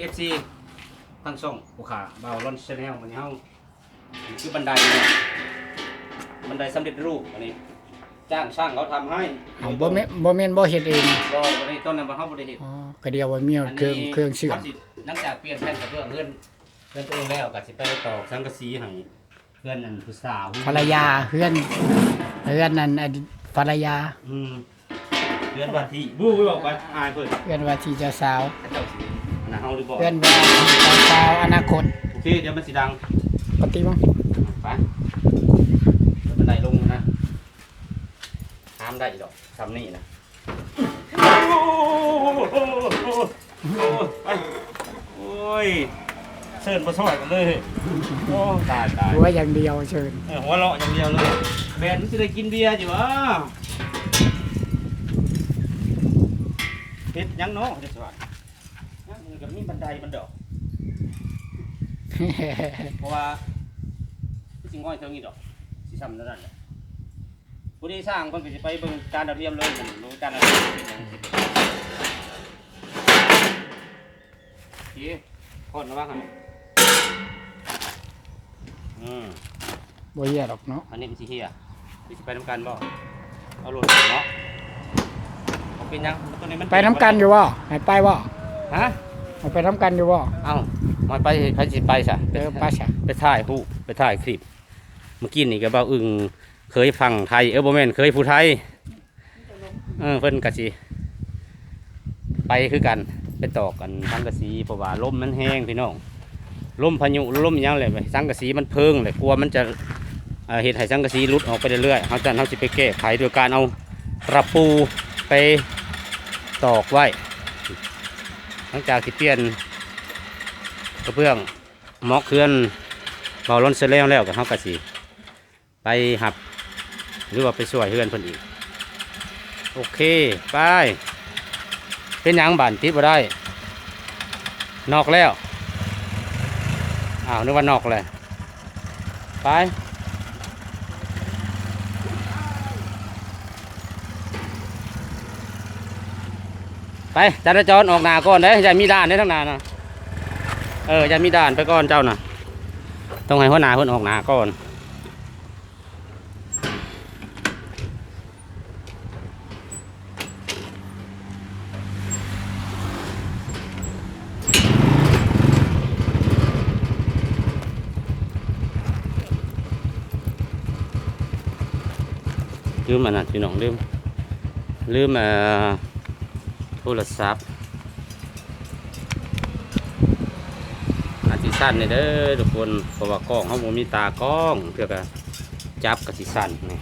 เอฟซีทั้งช่องผู้ขาเบาลอนชาแนลวันนี้เฮานี่คือบันไดเนี่ยบันไดสำเร็จรูปอันนี้ จ้างช่างเขาทำให้เอาบ่แม่นบ่แม่นบ่เฮ็ดเองก็บ่ได้ต้นนั้นบ่เฮาบ่ได้เฮ็ดอ๋อก็เดียวว่ามีเครื่องเครื่องเชื่อมขาสิหลังจากเปลี่ยนแผ่นกระเบื้องเพื่อนเพื่อนตัวเองแล้วก็สิไปตอกสังกะสีให้เพื่อนนั่นผู้สาวภรรยาเพื่อนเพื่อนนั่นอดีตภรรยาอืมเพื่อนว่าที่บู้บอกว่าอายเพิ่นเพื่อนว่าที่เจ้าสาวเจ้าสิ นะเฮาหรือบ่เพื่อนว่าที่เจ้าสาวอนาคตโอเคเดี๋ยวมันสิดังปฏิบัติไปเดี๋ยวบันไดลงนะห้ามได้อีกดอกทำนี่นะโอ้โหไปโอ้ยเชิญมาช่วยกันเลยโอ้ตายตายหัวอย่างเดียวเชิญเออหัวเราะอย่างเดียวเลยแบนมันจะได้กินเบียร์จิวะปิดยังเนาะจะสวัสดิ์ ยังมือกับนี่บันไดมันดอก เพราะว่าที่จริงง่อยเท่านี้ดอกสิซ้ำนั่นแหละผู้ที่สร้างคนก็จะไปเบิ่งการดาวเทียมเลยผมรู้การดาวเทียมเป็นยังไงโอเคพอดนะว่าครับอืมบ่เหี้ยดอกเนาะอันนี้มันสิเฮียที่สิไปน้ำกันบ่เอาโหลดเนาะเอาเป็นยังตัวนี้มันไปน้ำกันอยู่บ่ให้ไปบ่ฮะ ให้ไปน้ำกันอยู่บ่เอ้ามันไปไปสิไปซะเออไปซะไปถ่ายรูปไปถ่ายคลิป เมื่อกี้นี่ก็เบาอึงเคยฟังไทยเออบ่แม่นเคยผู้ไทยเออเพิ่นก็สิไปคือกันไปตอกกันสังกะสีเพราะว่าลมมันแห้งพี่น้องลมพายุลมหยังเลยไปสังกะสีมันเพิงเลยกลัวมันจะเอ่อเฮ็ดให้สังกะสีหลุดออกไปเรื่อยๆเฮาจะเฮาสิไปแก้ไขโดยการเอาตะปูไปตอกไว้ หลังจากที่เปลี่ยนกระเบื้องหมอกเคลื่อนเบาล้นเสร็จแล้วแล้วก็เฮาก็สิไปหับ หรือว่าไปช่วยเพื่อนเพิ่นอีก โอเคไปเป็นยังบานติดบ่ได้ นอกแล้วอ้าวนึกว่านอกเลยไป ไปจราจรออกหนาก่อนเด้อย่ามีด่านได้ทั้งนานะเอออย่ามีด่านไปก่อนเจ้าน่ะต้องให้หัวหน้าเพิ่นออกหนาก่อนลืมอันนั้นพี่น้องลืมลืมอ่อ โทรศัพท์อาจิสั้นนี่เด้อทุกคนเพราะว่ากล้องเขาบ่มีตากล้องเพื่อกะจับกับสิสั้นนี่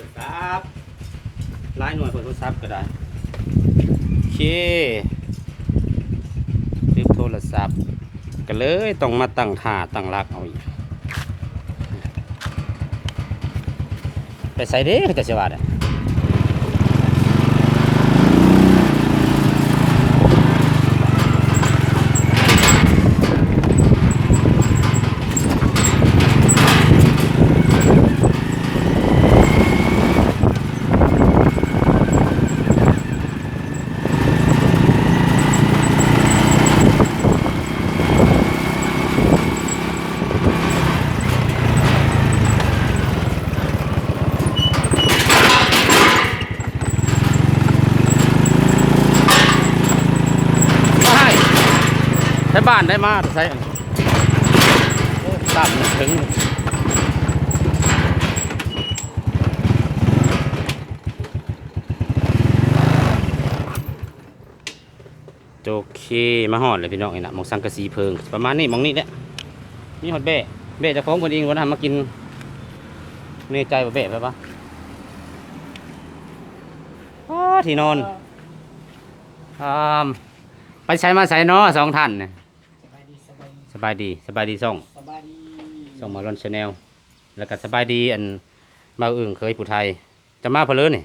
รศัพท์หลายหน่วยเพิ่นโทรศัพท์ก็ได้โอเคลืมโทรศัพท์ก็เลยต้องมาตั้งท่าตั้งรักเอาอีกไปใส่เด้เขาจะสิว่าเนี่ยมาให้ ใช้บ้านได้มาใช้ต่ำถึงโอเค มาหอดเลยพี่น้องนี่นะหมองสังกะสีเพิง ประมาณนี้หมองนี้แหละมีหอดเบ้เบ้จะฟ้องคนเองวันนั้นมากินเนใจว่าเบ้ไปปะที่นอนอไปใช้มาใส่เนาะสองท่านเนี่ย บายดีสบายดีสบายดีสบายดีส่องสบายดีส่องมาลอนชาแนลแล้วก็สบายดีอันมาอึ่งเคยผู้ไทย จะมาเพนเลินนี่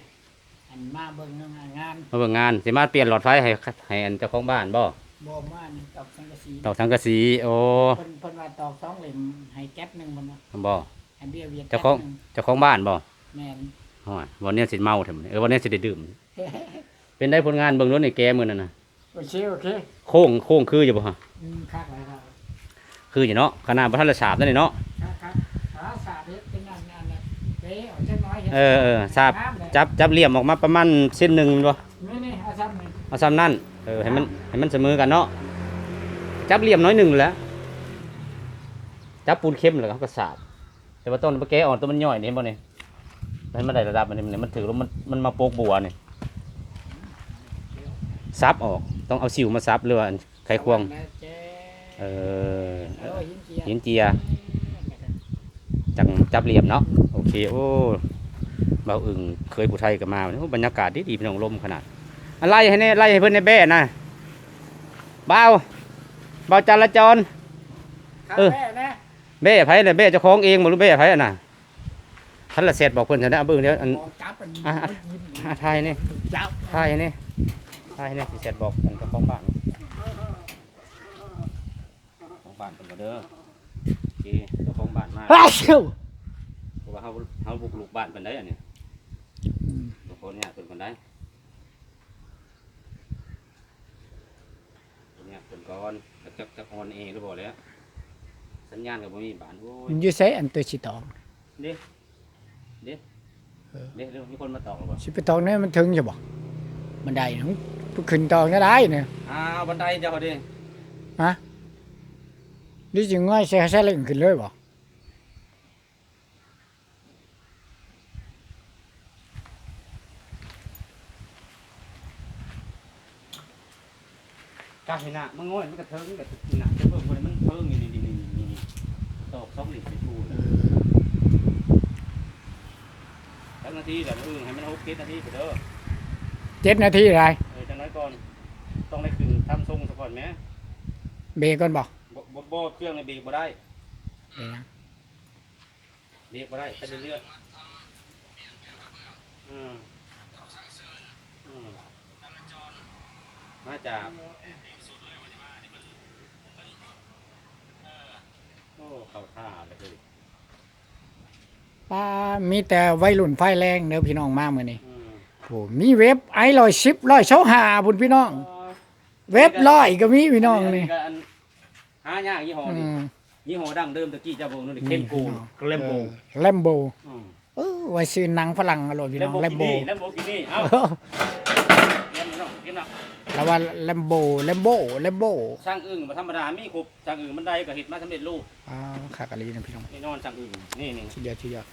อันมาเบิ่งงานงานมาเบิ่งงานสิมาเปลี่ยนหลอดไฟให้ให้อันเจ้าของบ้านบ่บ่มานี่ตอกสังกะสีตอกสังกะสีโอ้เพิ่นเพิ่นว่าตอกสองเหลี่ยมให้แก๊สหนึงมันว่าบ่ให้เบี้ยเวียนเจ้าของแก๊สหนึ่เจ้าของบ้านบ่แม่นฮอดวันนี้สิเมาเถอะมื้อนี้เออวันนี้สิได้ดื่ม เป็นได้ผลงานเบิ่งนู้นในแกมื้อนั่นน่ะโอเคโอเคโค้งโค้งคืออยู่บ่ฮะอืมคักหลายครับ คืออยู่เนาะขนาดบ่ทันละสาบนั่นนี่เนาะเออเออสาบจับจับเหลี่ยมออกมาประมาณเส้นหนึ่งบ่เอาซ้ำนั่นเออให้มันให้มันเสมอกันเนาะจับเหลี่ยมน้อยหนึ่งแล้วจับปูนเข้มแล้วเขาก็สาบแต่ว่าต้นมะแกอ่อนตัวมันย่อยนี่เห็นบ่นี่ให้มันได้ระดับมันนี่มันถือแล้วมันมันมาโปกบัวนี่ซับออก ต้องเอาสิวมาซับหรือว่าไขควง เจ๊เออโอ้ยหินเจียหินเจียจังจับเหลี่ยมเนาะโอเคโอ้เบาอึ่งเคยผู้ไทยก็มาโอ้บรรยากาศดีดีเป็นองลมขนาดอะไล่ให้แน่ไล่ให้เพื่อนในแบ่นะเบาเบาจราจรครับเออแม่นะแบ่ไผน่ะแบ่เจ้าของเองบ่รู้แบ่ไผอะน่ะท่านละเสร็จบอกเพิ่นจะได้เอาเบิ่งเดี๋ยวอันบอกจับอันอะอะยิ้มอะทายนี่จับทายนี่ทายนี่สิเสร็จบอกอันเจ้าของบ้าน ของบ้านเพิ่นก็เด้อโอเคเจ้าของบ้านมาอ้าวเชี่ยวเพราะว่าเฮาเฮาบุกลุกบ้านเพิ่นได้อันนี้ทุกคนเนี่ยเพิ่นเพิ่นได้เนี่ยเพิ่นก่อนแล้วจักจักออนเองหรือบ่แล้วสัญญาณก็บ่มีบ้านโอ้ยมันอยู่ใช้อันตัวสิตองเด้เด้เออเด้เรื่องมีคนมาตอกหรือบ่สิไปตองเนี่ยมันถึงจะบอกมันได้หนูขึ้นตองก็ได้เนี่ยอ้าวบันไดเจ้าเด้ นี่จึงง่ายใช้ใช้เล่นขึ้นเลยบ่กาเห็นนะมันง่อยมันก็เทิงกับนี่น่ะเจ้าเบิ่งบ่ได้มันเทิงนี่นี่นี่นี่นี่ตอกสองหลิไปชูเลยจักนาทีเดี๋ยวอื่นให้มัน6 7นาทีไปเด้อเจ็ดนาทีอะไรเออจังน้อยก่อนต้องได้ขึ้นทำทรงซะก่อนแหมเบรกก่อนบ่ บ่บ่บ่เครื่องในเบรกบ่ได้เดี๋ยวนะเบรกบ่ได้ไปเรื่อยๆอืมอืมมาจากโอ้เข้าท่าเลยป้ามีแต่วัยรุ่นไฟแรงเด้อพี่น้องมามื้อนี้อืมโอ้มีเว็บไอร้อยสิบร้อยเช้าหาบุญพี่น้อง เว็บร้อยก็มีพี่น้องนี่ก็อั หายากยี่ห้ออืนี้มยี่ห้อดั้งเดิมตะกี้เจ้าโบนู่นนี่เข้มโกนเลมโบแลมโบอืมเออไว้ซื้อหนังฝรั่งอร่อยพี่น้องแลมโบเลมโบกินี่เอ้าเล่นเนาะกินเนาะแล้วว่าแลมโบแลมโบแลมโบช่างอึ่งบ่ธรรมดามีครบช่างอึ่งมันได้ก็เฮ็ดมาสำเร็จรูปอ้าวขากะลีนะพี่น้องนี่นอนช่างอึ่งนี่นี่ทีเดียวทีเดียว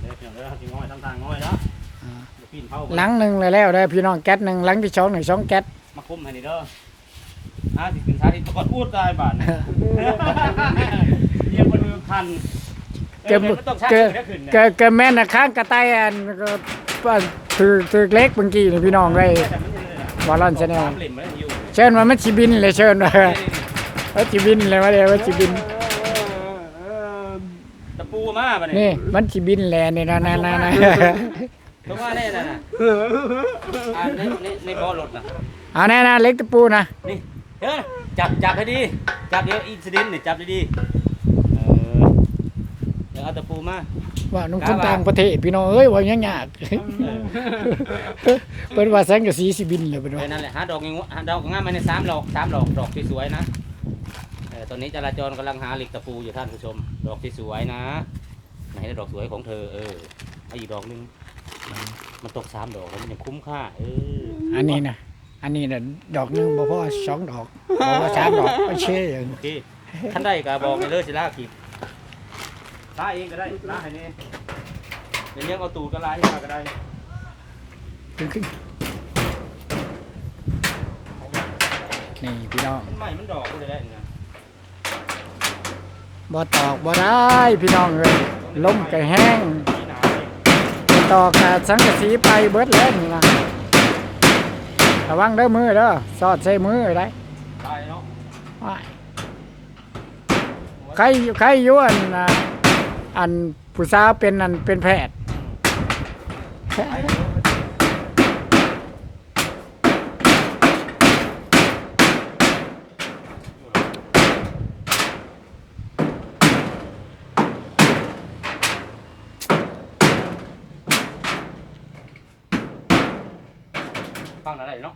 เดี๋ยวเพียงเด้อสิง้อยทำทางง้อยเนาะอ่าเดี๋ยวปีนเผาหลังหนึ่งเลยแล้วได้อพี่น้องแก๊สหนึ่งหลังที่สองหนึ่งสองแก๊สมาคุมให้นี่เด้อ อ่าสิขึ้นสาธิตประกอบอูดได้บาดเรียกว่ามือคันเก็บไม่ต้องช่างเก็บเดี๋ยวขึ้นเนี่ยเกิดเกิดแม่นนะข้างกระต่ายอันก็ถือถือเล็กเมื่อกี้นี่พี่น้องได้บอลลอนชาแนลสามเหลี่ยมมันอยู่เชิญว่ามันชิบินเลยเชิญว่าว่าชิบินเลยว่าเดี๋ยวว่าชิบินตะปูมาบัดนี่นี้มันชิบินแลนี่นะนะนะนะตรงว่าแน่น่ะน่ะอ่าในในในบ่อรถน่ะเอาแน่นะเล็กตะปูนะนี่ เฮ้ยจับจับให้ดี จับเดี๋ยวอินซิเดนต์นี่จับดีๆเออเดี๋ยวเอาตะปูมา ว่านุ่งคนต่างประเทศพี่น้องเอ้ยว่ายังยากเป็นว่าแสงกับสีสิบินเลยเป็นเอว่าอนั่นแหละหาดอกงหาดอกงามมาในสามดอกสามดอกดอกที่สวยนะเออตอนนี้จราจรกำลังหาเหล็กตะปูอยู่ท่านผู้ชม ดอกที่สวยนะ ไหนละดอกสวยของเธอ เออเอาอีกดอกหนึงมันตกสามดอกแล้วมันยังคุ้มค่าเอออันนี้นะ อันนี้น่ะดอกหนึงบ่พอสองดอกบ่พอสามดอกไม่เช่อย่างโอเคท่านได้ก็บอกไปเลยสิล่ากีบล่าเองก็ได้ล่าให้นี่เดี๋ยวเลี้ยงเอาตูดก็ล่าให้มาก็ได้ขึ้นขึ้นนี่พี่น้องมันใหม่มันดอกก็เลยได้เนี่ย บ่ตอกบ่ได้พี่น้องเอ้ยลมก็แห้งนี่หนาวเลยตอกกะสังกะสีไปเบิดแล้วนี่นะ ระวังเด้อมือเด้อสอดใส่มือได้ตายเนาะว้ายใครใครอยู่อันน่ะอันผู้สาวเป็นอันเป็นแพทย์ ฟังอะไรเนาะ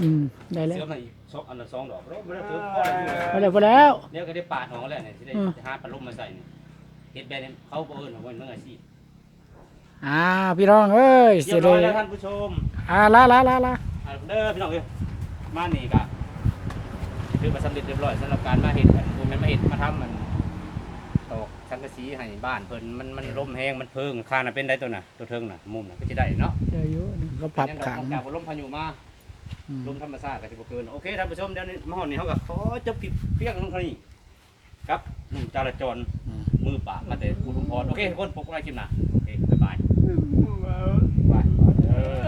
อืมได้แล้วเสือมันอีกสองอันละสองดอกแล้วไม่ได้เสือพอแล้วอยู่พอแล้วพอแล้ว เดี๋ยวก็ได้ปาดออกแล้วเนี่ยที่ได้อืม หาปลาลุ่มมาใส่เนี่ยเฮ็ดแบบนี้เขาบ่เอิ้นว่าเมื่ออาชีพอ่าพี่น้องเอ้ยเรีสิยบร้ได้อยแล้วท่านผู้ชม อ่าลาลาลาลาอ่าเด้อพี่น้องเอ้ยมานี่กะคือมาสำเร็จเรียบร้อยสำหรับการมาเห็ดกันบ่แม่นมาเห็ดมาทำมันตอก สังกะสีให้บ้านเพิ่นมันมันลมแห้งมันเพิงคาน่ะเป็นได้ตัวน่ะตัวเทิงน่ะมุมน่ะก็สิได้เนาะเดี๋ยวอยู่ก็พับขังจากลมพายุมาอืมลมธรรมชาติก็สิบ่เกินโอเคท่านผู้ชมเดี๋ยวนี้มาฮอดนี่เฮาก็ขอจบคลิปเพียงเท่านี้ครับหนุ่มจราจรอืมมือปราบมาแต่อุดมพรโอเคทุกคนพบกันใหม่คลิปหน้าโอเคบ๊ายบายบายเออ